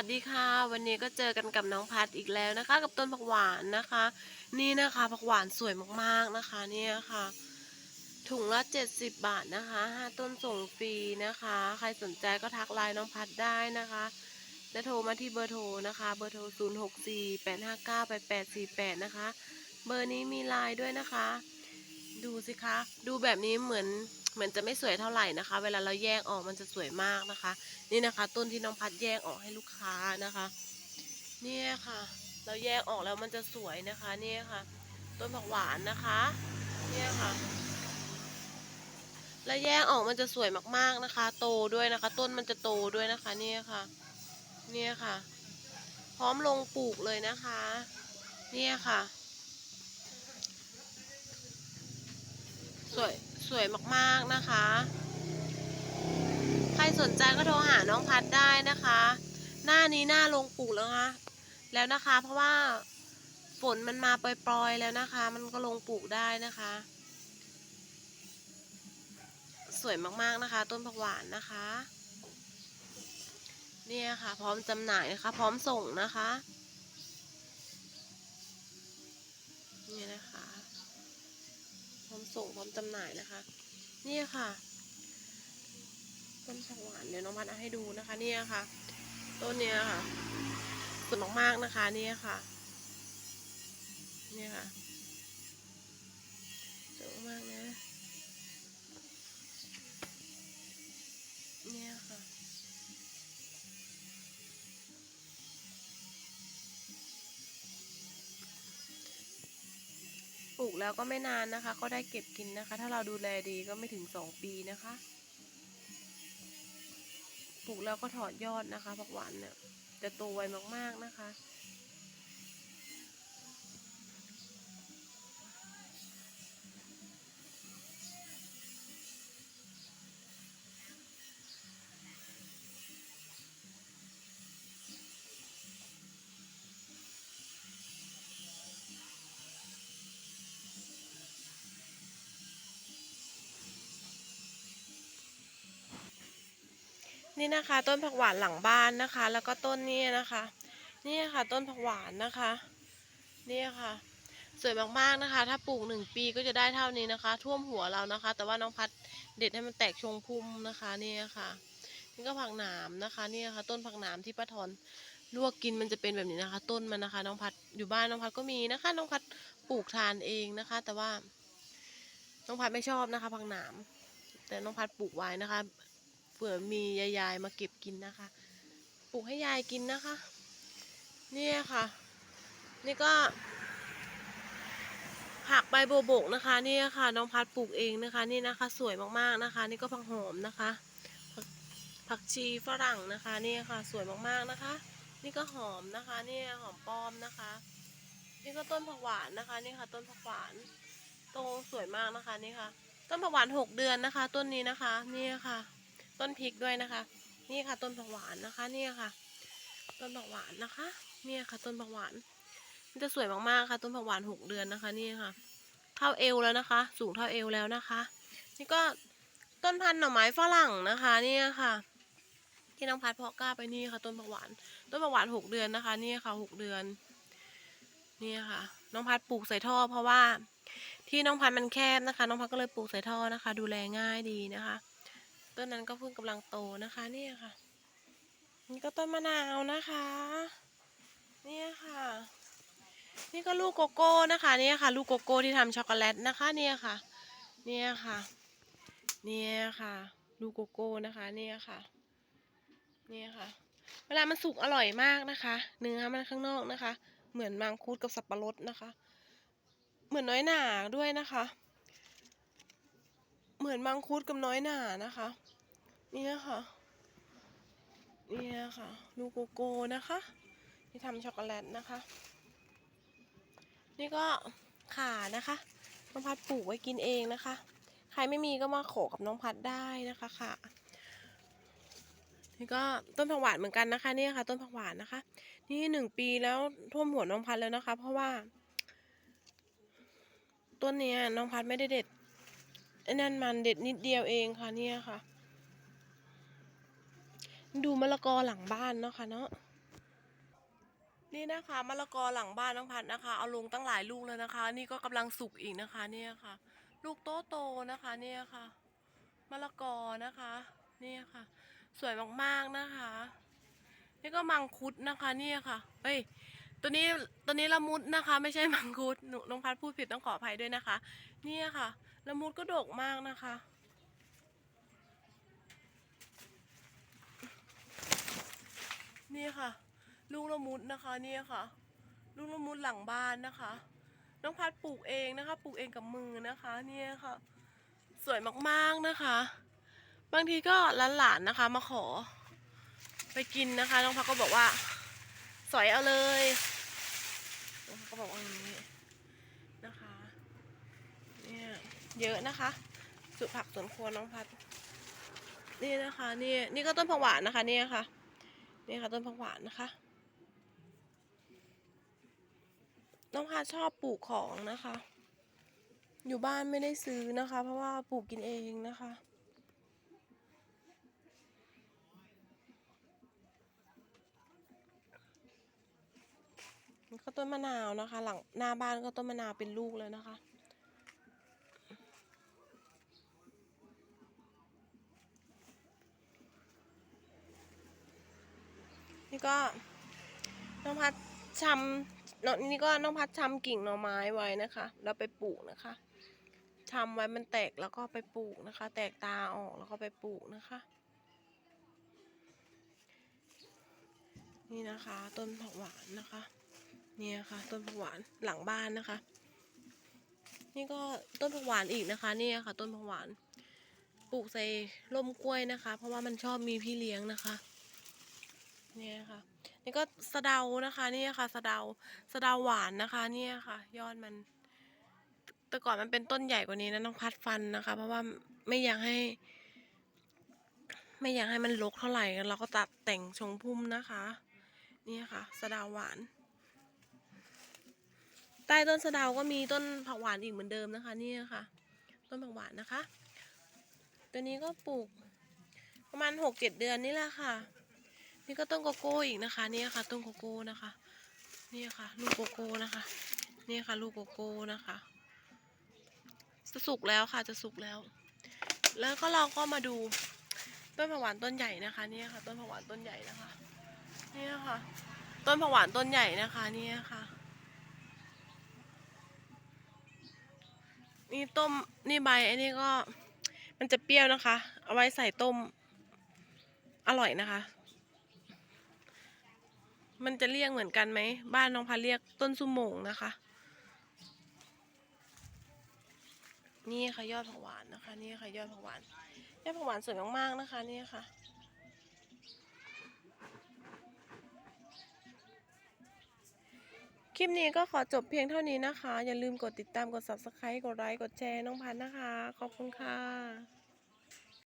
วัสดีค่ะ วันนี้ก็เจอกันกับน้องพัดอีกแล้วนะคะ กับต้นผักหวานนะคะ นี่นะคะผักหวานสวยมากๆนะคะ เนี่ยค่ะ ถุงละ70 บาทนะคะห้าต้นส่งฟรีนะคะ ใครสนใจก็ทักไลน์น้องพัดได้นะคะและโทรมาที่เบอร์โทรนะคะ เบอร์โทร 0 6 4 8 5 9 8 8 4 8 นะคะ เบอร์นี้มีไลน์ด้วยนะคะ ดูสิคะ ดูแบบนี้เหมือน เหมือนจะไม่สวยเท่าไหร่นะคะ เวลาเราแยกออกมันจะสวยมากนะคะ นี่นะคะ ต้นที่น้องพัดแยกออกให้ลูกค้านะคะ เนี่ยค่ะ เราแยกออกแล้วมันจะสวยนะคะ เนี่ยค่ะ ต้นผักหวานนะคะ เนี่ยค่ะแล้วแยกออกมันจะสวยมากๆนะคะ โตด้วยนะคะ ต้นมันจะโตด้วยนะคะ เนี่ยค่ะ เนี่ยค่ะ พร้อมลงปลูกเลยนะคะ เนี่ยค่ะ สวย สวยมากๆนะคะ ใครสนใจก็โทรหาน้องพัดได้นะคะ หน้านี้หน้าลงปลูกแล้วนะคะแล้วนะคะ เพราะว่าฝนมันมาปล่อยๆแล้วนะคะ มันก็ลงปลูกได้นะคะ สวยมากๆนะคะ ต้นผักหวานนะคะ เนี่ยค่ะ พร้อมจำหน่ายนะคะ พร้อมส่งนะคะนี่นะคะ พ ร้อมส่งพร้อมจำหน่ายนะคะ เนี่ยค่ะต้นผักหวานเดี๋ยวน้องพัดเอาให้ดูนะคะ เนี่ยค่ะ ต้นเนี้ยค่ะสวยมากๆนะคะ เนี่ยค่ะ เนี่ยค่ะสวยมากนะ ปลูกแล้วก็ไม่นานนะคะ ก็ได้เก็บกินนะคะ ถ้าเราดูแลดีก็ไม่ถึงสองปีนะคะ ปลูกแล้วก็ถอดยอดนะคะผักหวานเนี่ยจะโตไวมากๆนะคะ นี่นะคะ ต้นผักหวานหลังบ้านนะคะ แล้วก็ต้นนี้นะคะ นี่ค่ะ ต้นผักหวานนะคะ นี่ค่ะ สวยมากๆนะคะ ถ้าปลูกหนึ่งปีก็จะได้เท่านี้นะคะ ท่วมหัวเรานะคะ แต่ว่าน้องพัดเด็ดให้มันแตกชงพุ่มนะคะนี่ค่ะนี่ก็ผักหนามนะคะนี่ค่ะ ต้นผักหนามที่ป้าทอนลวกกินมันจะเป็นแบบนี้นะคะ ต้นมันนะคะ น้องพัดอยู่บ้านน้องพัดก็มีนะคะ น้องพัดปลูกทานเองนะคะ แต่ว่าน้องพัดไม่ชอบนะคะผักหนาม แต่น้องพัดปลูกไว้นะคะ เผื่อมียายๆมาเก็บกินนะคะ ปลูกให้ยายกินนะคะ เนี่ยค่ะ นี่ก็ ผักใบโบบกนะคะเนี่ยค่ะ น้องพัดปลูกเองนะคะ นี่นะคะ สวยมากๆนะคะ นี่ก็ผักหอมนะคะผักชีฝรั่งนะคะนี่ค่ะ สวยมากๆนะคะ นี่ก็หอมนะคะเนี่ยหอมป้อมนะคะ นี่ก็ต้นผักหวานนะคะนี่ค่ะ ต้นผักหวานโตสวยมากนะคะนี่ค่ะ ต้นผักหวานหกเดือนนะคะ ต้นนี้นะคะ นี่ค่ะ ต้นพริกด้วยนะคะ นี่ค่ะ ต้นผักหวานนะคะ เนี่ยค่ะ ต้นผักหวานนะคะ เนี่ยค่ะ ต้นผักหวานมันจะสวยมากๆค่ะ ต้นผักหวานหกเดือนนะคะ นี่ค่ะ เท่าเอวแล้วนะคะ สูงเท่าเอวแล้วนะคะ นี่ก็ต้นพันธุ์หน่อไม้ฝรั่งนะคะ เนี่ยค่ะ ที่น้องพัดเพาะกล้าไปนี่ค่ะ ต้นผักหวาน ต้นผักหวานหกเดือนนะคะ นี่ค่ะหกเดือนนี่ค่ะ น้องพัดปลูกใส่ท่อ เพราะว่าที่น้องพัดมันแคบนะคะ น้องพัดก็เลยปลูกใส่ท่อนะคะ ดูแลง่ายดีนะคะ ต้นนั้นก็เพิ่งกำลังโตนะคะเนี่ยค่ะ นี่ก็ต้นมะนาวนะคะ เนี่ยค่ะ นี่ก็ลูกโกโก้นะคะเนี่ยค่ะ ลูกโกโก้ที่ทำช็อกโกแลตนะคะ เนี่ยค่ะ เนี่ยค่ะ เนี่ยค่ะ ลูกโกโก้นะคะ เนี่ยค่ะ เนี่ยค่ะ เวลามันสุกอร่อยมากนะคะ เนื้อมันข้างนอกนะคะ เหมือนมังคุดกับสับปะรดนะคะ เหมือนน้อยหนาด้วยนะคะเหมือนมังคุดกับน้อยหนานะคะ เนี่ยค่ะเนี่ยค่ะลูกโกโก้นะคะ ที่ทำช็อกโกแลตนะคะ นี่ก็ขานะคะน้องพัดปลูกไว้กินเองนะคะ ใครไม่มีก็มาโขอกับน้องพัดได้นะคะค่ะนี่ก็ต้นผักหวานเหมือนกันนะคะนี่ค่ะ ต้นผักหวานนะคะ นี่หนึ่งปีแล้วท่วมหัวน้องพัดแล้วนะคะ เพราะว่าต้นนี้น้องพัดไม่ได้เด็ดไอ้นั่นมันเด็ดนิดเดียวเองค่ะเนี่ยค่ะ ดูมะละกอหลังบ้านเนาะค่ะเนาะนี่นะคะมะละกอหลังบ้านน้องพัดนะคะ เอาลงตั้งหลายลูกเลยนะคะ นี่ก็กำลังสุกอีกนะคะ เนี่ยค่ะ ลูกโตโตนะคะ เนี่ยค่ะมะละกอนะคะ เนี่ยค่ะ สวยมากๆนะคะ นี่ก็มังคุดนะคะเนี่ยค่ะเอ้ยตัวนี้ตัวนี้ละมุดนะคะ ไม่ใช่มังคุดหนูน้องพัดพูดผิดต้องขออภัยด้วยนะคะ เนี่ยค่ะละมุดก็ดกมากนะคะ นี่ค่ะ ลูกละมุดนะคะนี่ค่ะ ลูกละมุดหลังบ้านนะคะ น้องพัดปลูกเองนะคะ ปลูกเองกับมือนะคะนี่ค่ะ สวยมากๆนะคะ บางทีก็หลานๆนะคะ มาขอ ไปกินนะคะ น้องพัดก็บอกว่า สอยเอาเลยน้องพัดก็บอกว่าอย่างนี้นะคะเนี่ยเยอะนะคะสุผักสวนครัวน้องพัดนี่นะคะนี่นี่ก็ต้นผักหวานนะคะ เนี่ยค่ะ นี่ค่ะต้นผักหวานนะคะ น้องพาชอบปลูกของนะคะ อยู่บ้านไม่ได้ซื้อนะคะ เพราะว่าปลูกกินเองนะคะนี่ก็ต้นมะนาวนะคะ หลังหน้าบ้านก็ต้นมะนาวเป็นลูกเลยนะคะ นี่ก็น้องพัดชำน้องนี่ก็น้องพัดชำกิ่งหน่อไม้ไว้นะคะ แล้วไปปลูกนะคะชำไว้มันแตกแล้วก็ไปปลูกนะคะ แตกตาออกแล้วก็ไปปลูกนะคะ นี่นะคะ ต้นผักหวานนะคะเนี่ยค่ะต้นผักหวานหลังบ้านนะคะ นี่ก็ต้นผักหวานอีกนะคะเนี่ยค่ะ ต้นผักหวาน ปลูกใส่ร่มกล้วยนะคะ เพราะว่ามันชอบมีพี่เลี้ยงนะคะ นี่ค่ะ นี่ก็สะเดานะคะ นี่ค่ะสะเดาสะเดาหวานนะคะนี่ค่ะ ยอดมัน แต่ก่อนมันเป็นต้นใหญ่กว่านี้นะน้องพัดฟันนะคะ เพราะว่าไม่อยากให้ ไม่อยากให้มันรกเท่าไหร่เราก็ตัดแต่งชงพุ่มนะคะ นี่ค่ะ สะเดาหวาน ใต้ต้นสะเดาก็มีต้นผักหวานอีกเหมือนเดิมนะคะ นี่ค่ะ ต้นผักหวานนะคะ ตัวนี้ก็ปลูกประมาณหกเจ็ดเดือนนี่แหละค่ะ นี่ก็ต้นโกโก้อีกนะคะนี่ค่ะต้นโกโก้นะคะนี่ค่ะ ลูกโกโก้นะคะ นี่ค่ะ ลูกโกโก้นะคะจะสุกแล้วค่ะจะสุกแล้ว แล้วก็เราก็มาดูต้นผักหวานต้นใหญ่นะคะนี่ค่ะ ต้นผักหวานต้นใหญ่นะคะนี่ค่ะ ต้นผักหวานต้นใหญ่นะคะนี่ค่ะ นี่ต้มนี่ใบไอ้นี่ก็ มันจะเปรี้ยวนะคะ เอาไว้ใส่ต้มอร่อยนะคะ มันจะเรียกเหมือนกันไหม บ้านน้องพาเรียกต้นสุโมงนะคะ นี่ค่ะยอดผักหวานนะคะ นี่ค่ะยอดผักหวานยอดผักหวานสวยมากๆนะคะ นี่ค่ะคลิปนี้ก็ขอจบเพียงเท่านี้นะคะ อย่าลืมกดติดตามกด subscribe กดไลค์กดแชร์น้องพันนะคะ ขอบคุณค่ะ